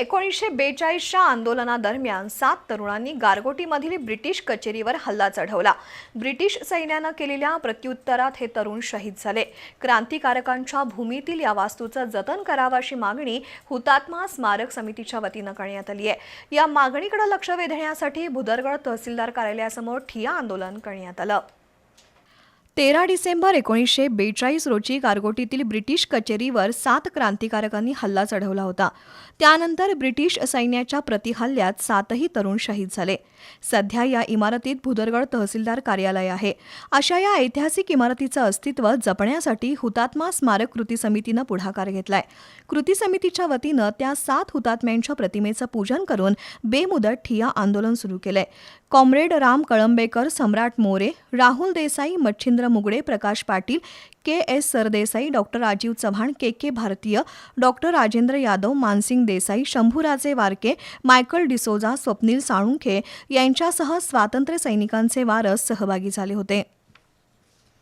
एकोणीसशे बेचाळीसच्या आंदोलनादरम्यान सात तरुणांनी गारगोटीमधील ब्रिटिश कचेरीवर हल्ला चढवला. ब्रिटिश सैन्यानं केलेल्या प्रत्युत्तरात हे तरुण शहीद झाले. क्रांतिकारकांच्या भूमीतील या वास्तूचं जतन करावं अशी मागणी हुतात्मा स्मारक समितीच्या वतीनं करण्यात आली आहे. या मागणीकडे लक्ष वेधण्यासाठी भुदरगड तहसीलदार कार्यालयासमोर ठिया आंदोलन करण्यात आलं. तेरा डिसेंबर एकोणीसशे बेचाळीस रोजी गारगोटीतील ब्रिटिश कचेरीवर सात क्रांतिकारकांनी हल्ला चढवला होता. त्यानंतर ब्रिटिश सैन्याच्या प्रतिहल्ल्यात सातही तरुण शहीद झाले. सध्या या इमारतीत भुदरगड तहसीलदार कार्यालय आहे. अशा या ऐतिहासिक इमारतीचं अस्तित्व जपण्यासाठी हुतात्मा स्मारक कृती समितीनं पुढाकार घेतलाय. कृती समितीच्या वतीनं त्या सात हुतात्म्यांच्या प्रतिमेचं पूजन करून बेमुदत ठिया आंदोलन सुरू केलंय. Comrade Ram Kalambekar Samrat More Rahul Desai Machhindra Mugade Prakash Patil K S Sardesai doctor Rajiv Chavan K K Bharatiya doctor Rajendra Yadav Mansing Desai Shambhuraje Varke Michael D'Souza Swapnil Salunkhe यांच्यासह स्वातंत्र्य सैनिकांचे वारस सहभागी झाले होते.